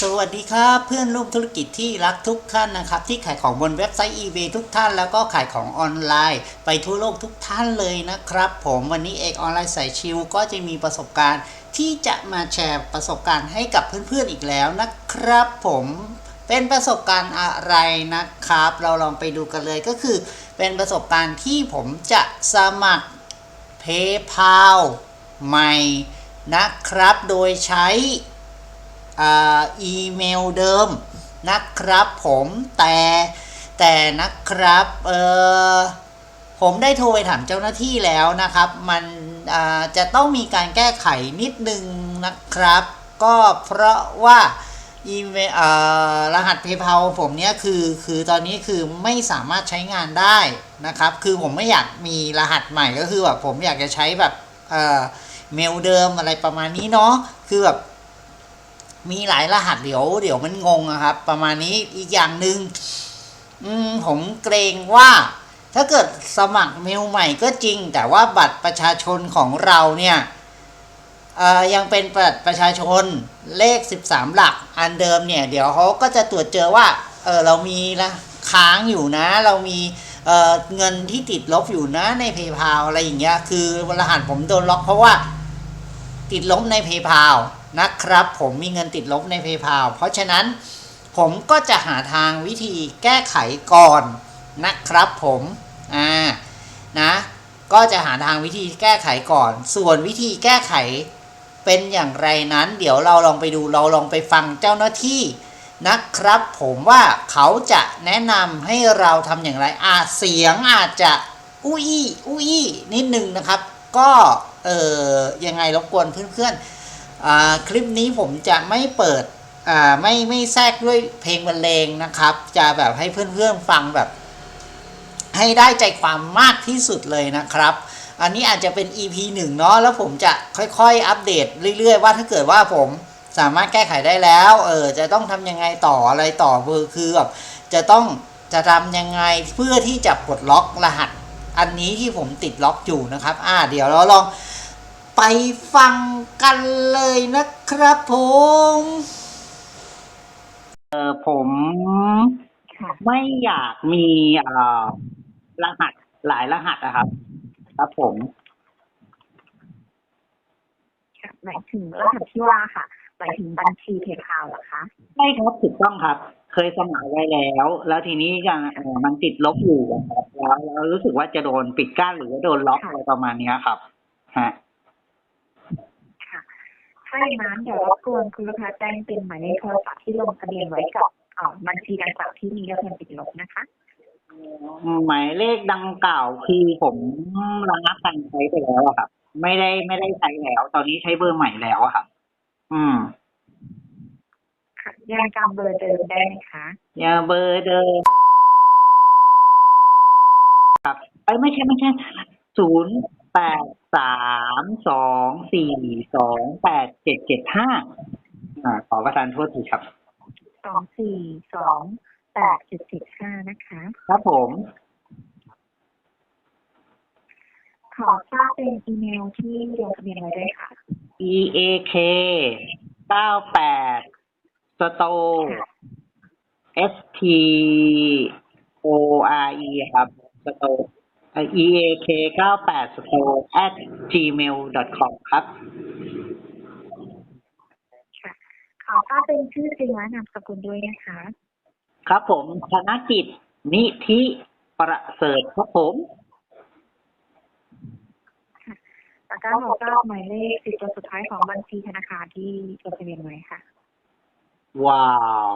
สวัสดีครับเพื่อนร่วมธุรกิจที่รักทุกท่านนะครับ ที่ขายของบนเว็บไซต์ eBay ทุกท่านแล้วก็ขายของออนไลน์ ไปทั่วโลกทุกท่านเลยนะครับ ผมวันนี้เอกออนไลน์สายชิลก็จะมีประสบการณ์ ที่จะมาแชร์ประสบการณ์ให้กับเพื่อนๆอีกแล้วนะครับ ผมเป็นประสบการณ์อะไรนะครับ เราลองไปดูกันเลยก็คือ เป็นประสบการณ์ที่ผมจะสมัคร PayPal ใหม่นะครับ โดยใช้ อีเมลเดิมนะครับผมแต่แต่นะครับเออผมได้โทรไปถามเจ้าหน้าที่แล้วนะครับ มันจะต้องมีการแก้ไขนิดนึงนะครับ ก็เพราะว่าอีเมลรหัส PayPal ผมเนี้ยคือคือตอนนี้คือไม่สามารถใช้งานได้นะครับ คือผมไม่อยากมีรหัสใหม่ก็คือแบบผมอยากจะใช้แบบเอ่อเมลเดิมอะไรประมาณนี้เนาะคือแบบ มีหลายรหัสเดี๋ยวเดี๋ยวมันงงอะครับ ประมาณนี้อีกอย่างหนึ่งอืมผมเกรงว่า ถ้าเกิดสมัครเมลใหม่ก็จริง แต่ว่าบัตรประชาชนของเราเนี่ยยังเป็นบัตรประชาชนเลข 13 หลักอันเดิมเนี่ย เดี๋ยวเขาก็จะตรวจเจอว่าเออเรามีละค้างอยู่นะ เรามีเเงินที่ติดลบอยู่นะใน PayPal อะไรอย่างเงี้ยคือรหัสผมโดนล็อกเพราะว่า ติดลบใน PayPal นะครับ ผมมีเงินติดลบใน PayPal เพราะฉะนั้นผมก็จะหาทางวิธีแก้ไขก่อนนะครับผมอ่านะก็จะหาทางวิธีแก้ไขก่อน ส่วนวิธีแก้ไขเป็นอย่างไรนั้น เดี๋ยวเราลองไปดูเราลองไปฟังเจ้าหน้าที่นะครับ ผมว่าเขาจะแนะนำให้เราทำอย่างไรอาเสียงอาจจะอุ้ยอุ้ยนิดนึงนะครับ ก็เออยังไงรบกวนเพื่อนๆ คลิปนี้ผมจะไม่เปิดไม่ไม่แทรกด้วยเพลงบรรเลงนะครับ จะแบบให้เพื่อนๆฟังแบบ ให้ได้ใจความมากที่สุดเลยนะครับ อันนี้อาจจะเป็น EP หนึ่งเนาะแล้วผมจะค่อยๆ อัปเดตเรื่อยๆ ว่าถ้าเกิดว่าผมสามารถแก้ไขได้แล้วเออจะต้องทำยังไงต่ออะไรต่อคือคือแบบจะต้องจะทำยังไงเพื่อที่จะปลดล็อกรหัสอันนี้ที่ผมติดล็อกอยู่นะครับ อ่า เดี๋ยวเราลอง ไปฟังกันเลยนะครับผมเออผมค่ะไม่อยากมีเอ่อรหัสหลายรหัสนะครับ ครับผมค่ะหมายถึงรหัสที่ว่าค่ะหมายถึงบัญชีเพย์พาเหรอคะใช่ครับถูกต้องครับ เคยสมัครไว้แล้ว แล้วทีนี้ยังเอ่อมันติดลบอยู่อะครับแล้วแล้วรู้สึกว่าจะโดนปิดกั้นหรือว่าโดนล็อกอะไรประมาณเนี้ยครับฮะค่ะ ถ้าอย่างนั้นเดี๋ยวรบกวนคุณลูกค้าแจ้งเป็นหมายเลขโทรศัพท์ที่ลงทะเบียนไว้กับเอ่อบัญชีดังกล่าวที่มียอดเงินติดลบนะคะ หมายเลขดังกล่าวคือผมระงับการใช้ไปแล้วอะครับ ไม่ได้ไม่ได้ใช้แล้ว ตอนนี้ใช้เบอร์ใหม่แล้วอะครับ อืมค่ะยังจำเบอร์เดิมได้ไหมคะ อย่าเบอร์เดิมครับไอ้ยไม่ใช่ไม่ใช่ศูนย์แปด สามสองสี่สองแปดเจ็ดเจ็ดห้าอ่าขอประทานโทษทีครับ สองสี่สองแปดเจ็ดเจ็ดห้านะคะ ครับผม ขอทราบเป็นอีเมลที่ลงทะเบียนไว้ด้วยค่ะ e a k เก้าแปดสโต s t o r e ครับส โต e a k เก้าแปดสโต at gmail com ครับค่ะขอทราบเป็นชื่อจริงและนามสกุลด้วยนะคะ ครับผมธนกิจ นิธิประเสริฐครับผมแล้วก็ขอทราบหมายเลขสิบตัวสุดท้ายของบัญชีธนาคารที่ลงทะเบียนไว้ค่ะ ว้าว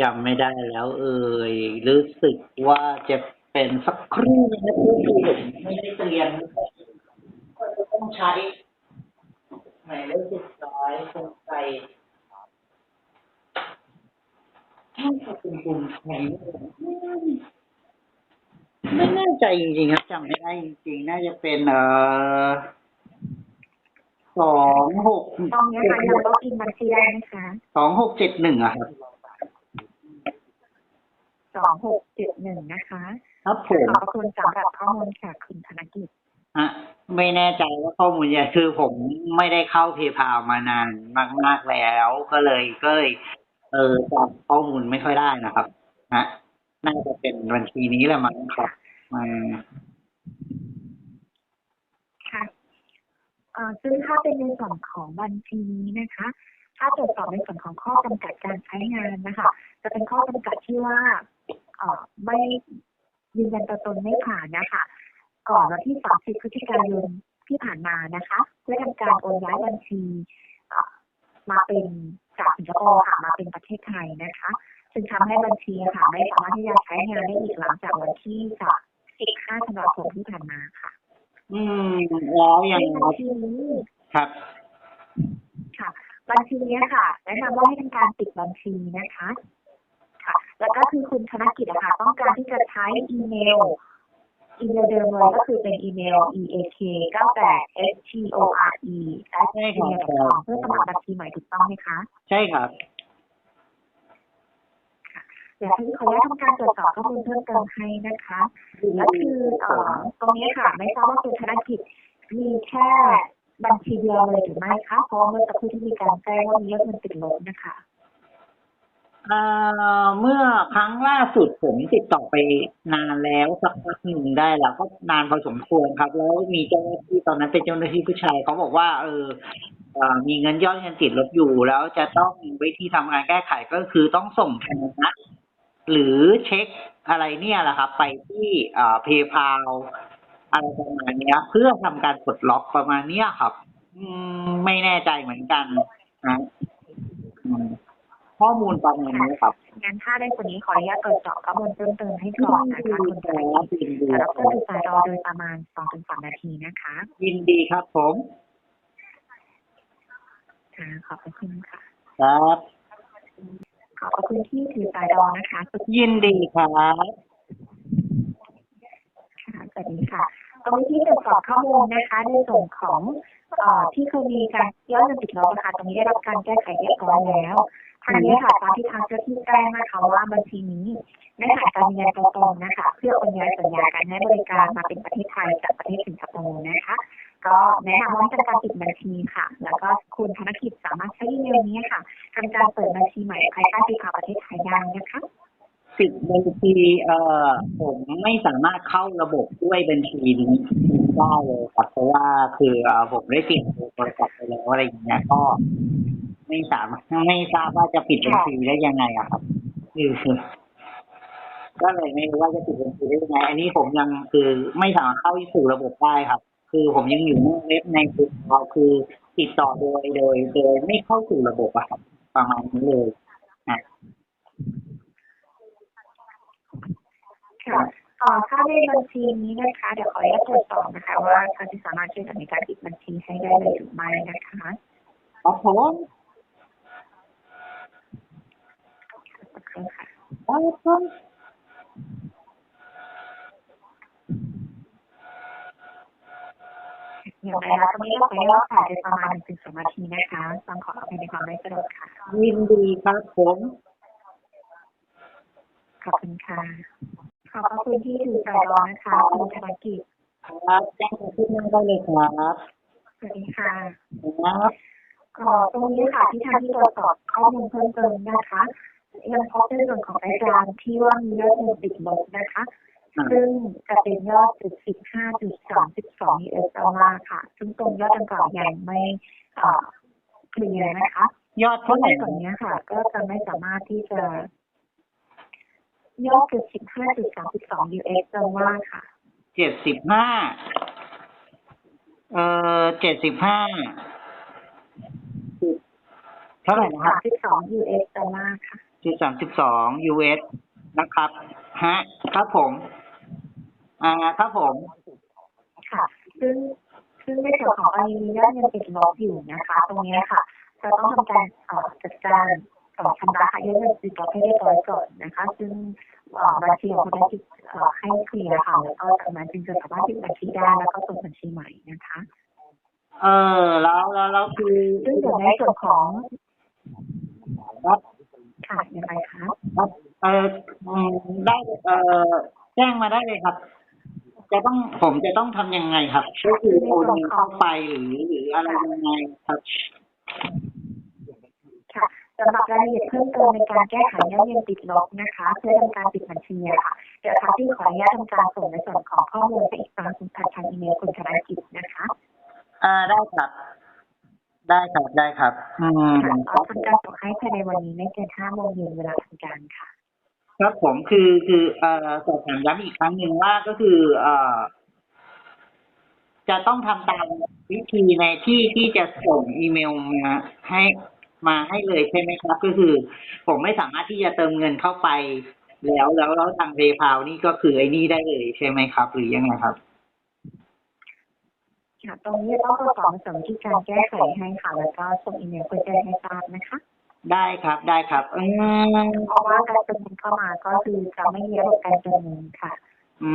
จำไม่ได้แล้วเอ่ยรู้สึกว่าจะ เป็นสักครู่นะที่ผมไม่ได้เตรียมก็จะต้องใช้หมายเลขสุดท้ายคงใจน่าจะเป็นกลุ่มแข็งไม่แน่ใจจริงๆครับจำไม่ได้จริงๆ น่าจะเป็นเอ่อสองหกตอนนี้ค่ะยังล็อกอินบัญชีได้ไหมคะสองหกเจ็ดหนึ่งอะครับสองหกเจ็ดหนึ่งนะคะ ครับผมขอบพระคุณสำหรับข้อมูลจากคุณธนกิจฮะไม่แน่ใจว่าข้อมูลเนี่ยคือผมไม่ได้เข้าเพย์พามานานมาก ๆแล้วก็เลยก็เลยเออจำข้อมูลไม่ค่อยได้นะครับนะน่าจะเป็นบัญชีนี้แหละมั้งครับอืมค่ะเอ่อซึ่งถ้าเป็นในส่วนของบัญชีนี้นะคะ ถ้าตรวจสอบในส่วนของข้อจำกัดการใช้งานนะคะ จะเป็นข้อจำกัดที่ว่าเอ่อไม่ ยืนยันตัวตนไม่ผ่านนะคะ ก่อนวันที่ 30 พฤศจิกายนที่ผ่านมานะคะเพื่อทำการโอนย้ายบัญชีเอ่อมาเป็นจากสิงคโปร์ค่ะมาเป็นประเทศไทยนะคะจึงทำให้บัญชีค่ะไม่สามารถที่จะใช้งานได้อีกหลังจากวันที่15ธันวาคมที่ผ่านมาค่ะ อืมแล้วยังในไงบัญชีนี้ครับ ค่ะ บัญชีนี้ค่ะแนะนำว่าให้ทำการปิดบัญชีนะคะ ค่ะ แล้วก็คือคุณธนกิจนะคะต้องการที่จะ ใช้อีเมล อีเมลเดิมเลยก็คือเป็นอีเมล eak 98 s t o r e at gmail.com เพื่อสมัครบัญชีใหม่ถูกต้องไหมคะ ใช่ครับเดี๋ยวที่ขออนุญาตทำการตรวจสอบข้อมูลเพิ่มเติมให้นะคะก็คือเอ่อตรงนี้ค่ะ ไม่ทราบว่าคุณธนกิจมีแค่บัญชีเดียวเลยหรือไม่คะเพราะว่าเมื่อสักครู่ที่มีการแจ้งว่ามียอดเงินติดลบนะคะ เอ่อเมื่อครั้งล่าสุดผมติดต่อไปนานแล้วสักพักหนึ่งได้แล้วก็นานพอสมควรครับ แล้วมีเจ้าหน้าที่ตอนนั้นเป็นเจ้าหน้าที่ผู้ชายเขาบอกว่า เออเอ่อมีเงินยอดเงินติดลบอยู่ แล้วจะต้องมีวิธีทำการแก้ไขก็คือต้องส่งธนาหรือเช็คอะไรเนี่ยแหละครับ ไปที่เอ่อเพย์พาอะไรประมาณเนี้ย เพื่อทำการปลดล็อกประมาณเนี้ยครับ อืมไม่แน่ใจเหมือนกันนะ ข้อมูลประมาณนี้ครับงั้นถ้าในส่วนนี้ขออนุญาตตรวจสอบข้อมูลเพิ่มเติมให้ก่อนนะคะคุณธนกิจยินดีแต่คเรารับก็ดูสายรอโดยประมาณ2-3นาทีนะคะยินดีครับผมค่ะขอบพระคุณค่ะ ครับขอบพระคุณที่ถือสายรอนะคะ ยินดีครับค่ะสวัสดีค่ะตรงนี้ที่ตรวจสอบข้อมูลนะคะในส่วนของเอ่อ ที่เคยมีการยอดเงินติดลบนะคะตรงนี้ได้รับการแก้ไขเรียบร้อยแล้วทางนี้ค่ะตามที่ทางเจ้าที่แจ้งนะคะว่าบัญชีนี้ได้ผ่านการยืนยันตัวตนะคะ เพื่อโอนย้ายสัญญาการให้บริการมาเป็นประเทศไทยจากประเทศสิงคโปร์นะคะ ก็แนะนำว่าจะการปิดบัญชีค่ะ แล้วก็คุณธนกิจสามารถใช้เมลนี้ค่ะทำการเปิดบัญชีใหม่ภายใต้ปีกาประเทศไทยได้นะคะ สิบบัญชีเอ่อผมไม่สามารถเข้าระบบด้วยบัญชีนี้ได้เลยครับเพราะว่าคือเอ่อผมได้เปลี่ยนโทรศัพท์ไปแล้วอะไรอย่างเงี้ยก็ ไม่สามารถไม่ทราบว่าจะปิดบัญชีได้ยังไงอะครับคือ ก็เลยไม่รู้ว่าจะปิดบัญชีได้ยังไง อันนี้ผมยังคือไม่สามารถเข้าสู่ระบบได้ครับ คือผมยังอยู่ในเว็บในคือเราคือติดต่อโดยโดยโดยไม่เข้าสู่ระบบอะครับ ประมาณนี้เลยค่ะ เอ่อถ้าในบัญชีนี้นะคะเดี๋ยวขออนุญาตตรวจสอบนะคะว่าทางที่สามารถช่วยในการปิดบัญชีให้ได้เลยหรือไม่นะคะครับผมสักครู่ค่ะครับผมอย่างไรแล้วตรงนี้เราขออนุญาตถ่ายไปประมาณหนึ่งถึงสองนาทีนะคะต้องขออภัยในความไม่สะดวกค่ะ ยินดีครับผม ขอบคุณค่ะ ขอบพระคุณที่ถือสายรอนะคะคุณธนกิจครับแจ้งขึ้นหน้าได้เลยครับสวัสดีค่ะครับก็ตรงนี้ค่ะที่ทางที่ตรวจสอบข้อมูลเพิ่มเติมนะคะยังพบในส่วนของรายการที่ว่ามียอดเงินติดลบนะคะ ซึ่งจะเป็นยอดจุดสิบห้าจุดสามสิบสองเอสดอลลาร์ค่ะ ซึ่งตรงยอดดังกล่าวยังไม่เอ่อเคลียร์นะคะ ยอดเพเท่าราะไหในร่ส่วนนี้ค่ะ ก็จะไม่สามารถที่จะ ยอดจุดสิบห้าจุดสามสิบสอง US ดอลลาร์ค่ะ เจ็ดสิบห้าเอ่อเจ็ดสิบห้าเท่าไหร่นะคสารับมสิบสอง US ดอลลาร์ค่ะ จุดสามสิบสอง US นะครับ ฮะ ครับผม อ่า ครับผม ค่ะ ซึ่งซึ่งในส่วนของกรณีมียอดเงินติดลบอยู่นะคะ ตรงนี้ค่ะ จะต้องทำการเอ่อจัดการต่อชำระยอดเงินติดลบให้เรียบร้อยก่อนนะคะ ซึ่งเอ่อ บัญชีของคุณได้ติดเอ่อให้เคลียร์ค่ะแล้วก็จากนั้นจึงจะสามารถปิดบัญชีได้แล้วก็เปิดบัญชีใหม่นะคะ เออ แล้วแล้วแล้วคือซึ่งในส่วนของครับค่ะยังไงคะเออได้เออแจ้งมาได้เลยครับ จะต้องผมจะต้องทำยังไงครับ ก็คือโอนเงินเข้าไปหรือหรืออะไรยังไงครับ สำหรับรายละเอียดเพิ่มเติมในการแก้ไขยอดเงินติดลบนะคะ เพื่อทำการปิดบัญชีอะค่ะเดี๋ยวทางที่ขออนุญาตทำการส่งในส่วนของข้อมูลไปอีกครั้งคุณผ่านทางอีเมลคุณธนกิจนะคะอ่าได้ครับ ได้ครับได้ครับ อืมค่ะเราทำการส่งให้ภายในวันนี้ไม่เกินห้าโมงเย็นเวลาทำการค่ะ ครับผมคือคือเอ่อสอบถามย้ำอีกครั้งหนึ่งว่าก็คือเอ่อจะต้องทำตามวิธีในที่ที่จะส่งอีเมลมาให้ มาให้เลยใช่ไหมครับ ก็คือ ผมไม่สามารถที่จะเติมเงินเข้าไป แล้วแล้วแล้วทางเพย์พานี่ก็คือไอ้นี่ได้เลยใช่ไหมครับ หรือยังไงครับค่ะตรงนี้ต้องประกอบสมที่การแก้ไขให้ค่ะ แล้วก็ส่งอีเมลคุณแจ้งให้ทราบนะคะ ได้ครับได้ครับอืมเพราะว่าการเติมเงินเข้ามาก็คือจะไม่มีระบบการเติมเงินค่ะ อื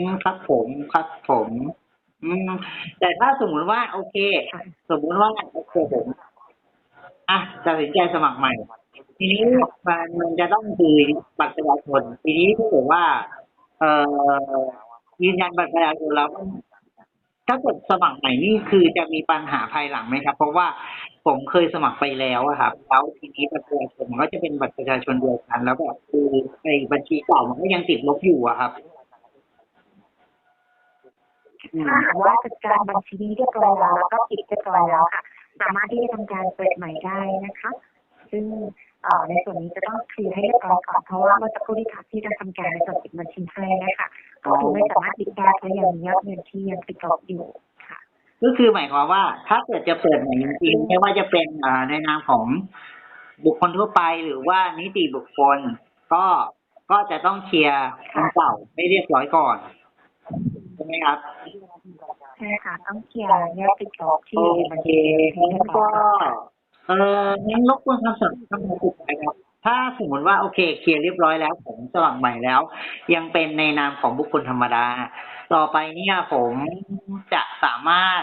มครับผมครับผม อืมแต่ถ้าสมมุติว่า โอเคค่ะสมมุติว่าโอเคผม อะตัดสินใจสมัครใหม่ ทีนี้มันมันจะต้องคือบัตรประชาชนทีนี้ถ้าเกิดว่า เอ่อยืนยันบัตรประชาชนแล้ว ถ้าเกิดสมัครใหม่นี่คือจะมีปัญหาภายหลังไหมครับ เพราะว่าผมเคยสมัครไปแล้วอะครับแล้วทีนี้บัตรประชาชนมันก็จะเป็นบัตรประชาชนเดียวกัน แล้วแบบคือไอ้บัญชีเก่ามันก็ยังติดลบอยู่อะครับ อืมถ้าหากว่าจัดการบัญชีนี้เรียบร้อยแล้วแล้วก็ปิดเรียบร้อยแล้วค่ะ สามารถที่จะทำการเปิดใหม่ได้นะคะ ซึ่งในส่วนนี้จะต้องเคลียร์ให้เรียบร้อยก่อนเพราะว่าเมื่อสักครู่ที่ค่ะที่จะทำการในส่วนปิดบัญชีให้นะคะก็คือไม่สามารถปิดได้เพราะยังมียอดเงินที่ยังติดลบอยู่ค่ะ ก็คือหมายความว่า ถ้าเกิดจะเปิดใหม่จริงๆไม่ว่าจะเป็นอ่าในนามของบุคคลทั่วไปหรือว่านิติบุคคล ก็ก็จะต้องเคลียร์อันเก่าให้เรียบร้อยก่อนใช่ไหมครับ ใช่ค่ะต้องเคลียร์ยอดติดลบที่โอในบัญเคชีให้งั้เรีนยบร้ก็อยก่อนค่ะเอองั้นรบกวนคำสั่งคำสุดท้ายครับ ถ้าสมมติว่าโอเคเคลียร์เรียบร้อยแล้ว ผมสมัครใหม่แล้ว ยังเป็นในนามของบุคคลธรรมดา ต่อไปเนี่ยผมจะสามารถ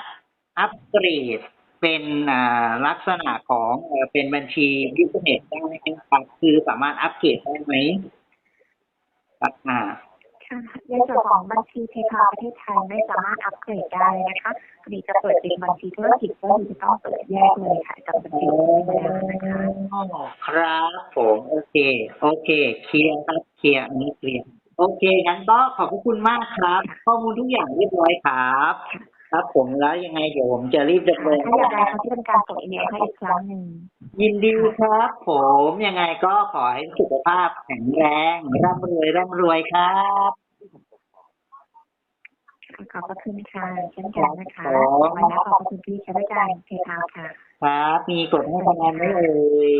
อัปเกรดเป็นอ่าลักษณะของเอ่อเป็นบัญชีบิสเนสได้ไหมครับคือสามารถอัปเกรดได้ไหมครับอ่า ค่ะในส่วนของบัญชีเพย์พาประเทศไทยไม่สามารถอัปเกรดได้นะคะคดีจะเปิดเป็นบัญชีธุรกิจก็คือจะต้องเปิดแยกเลยค่ะกับบัญชีธรรมดานะคะครับผมโอเค โอเค เคลียร์ครับเคลียร์อันนี้เคลียร์โอเคงั้นก็ขอบพระคุณมากครับ ข้อมูลทุกอย่างเรียบร้อยครับ ครับผมแล้วยังไงเดี๋ยวผมจะรีบดำเนินถ้าอยากได้เขาที่เป็นการส่งอีเมลให้อีกครั้งหนึ่งยินดีครับ ผมยังไงก็ขอให้สุขภาพแข็งแรงร่ำรวยร่ำรวยครับ ขอบพระคุณค่ะเช่นกันนะคะวันนี้ขอบพระคุณที่ใช้บริการเพย์พาค่ะ ครับ มีกดให้คะแนนไหมเอ่ย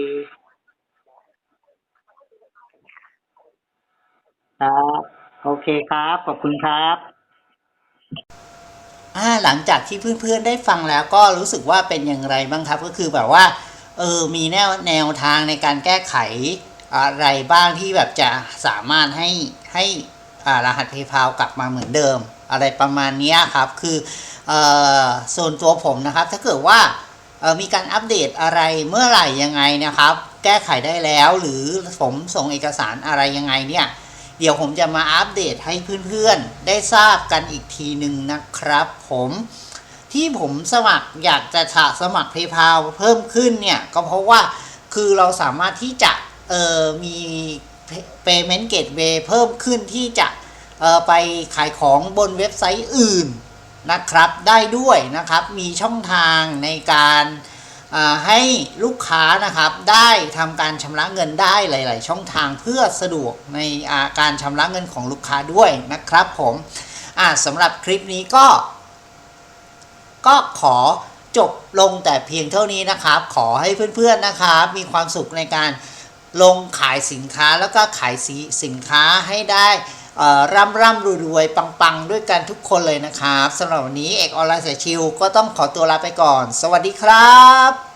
ครับโอเคครับ ขอบคุณครับอ่าหลังจากที่เพื่อนๆได้ฟังแล้วก็รู้สึกว่าเป็นอย่างไรบ้างครับ ก็คือแบบว่าเออมีแนวแนวทางในการแก้ไขอะไรบ้างที่แบบจะสามารถให้ให้อ่ารหัส PayPal กลับมาเหมือนเดิม อะไรประมาณนี้ครับ คือออส่วนตัวผมนะครับ ถ้าเกิดว่ามีการอัปเดตอะไรเมื่อไหร่ยังไงนะครับ แก้ไขได้แล้วหรือผมส่งเอกสารอะไรยังไงเนี่ย เดี๋ยวผมจะมาอัปเดตให้เพื่อนๆ ได้ทราบกันอีกทีหนึ่งนะครับผมที่ผมสมัครอยากจะสมัคร PayPal เพิ่มขึ้นเนี่ย ก็เพราะว่าคือเราสามารถที่จะเออมี Payment Gateway เพิ่มขึ้นที่จะ ไปขายของบนเว็บไซต์อื่นนะครับ ได้ด้วยนะครับมีช่องทางในการให้ลูกค้านะครับได้ทำการชำระเงินได้หลาย ๆ ช่องทางเพื่อสะดวกในาการชำระเงินของลูกค้าด้วยนะครับผมอ่าสำหรับคลิปนี้ก็ ก็ขอจบลงแต่เพียงเท่านี้นะครับ ขอให้เพื่อน ๆ นะครับ มีความสุขในการลงขายสินค้าแล้วก็ขายสินค้าให้ได้ ร่ำร่ำรวยรวยปังปังด้วยกันทุกคนเลยนะครับสำหรับวันนี้เอกออนไลน์สายชิวก็ต้องขอตัวลาไปก่อน สวัสดีครับ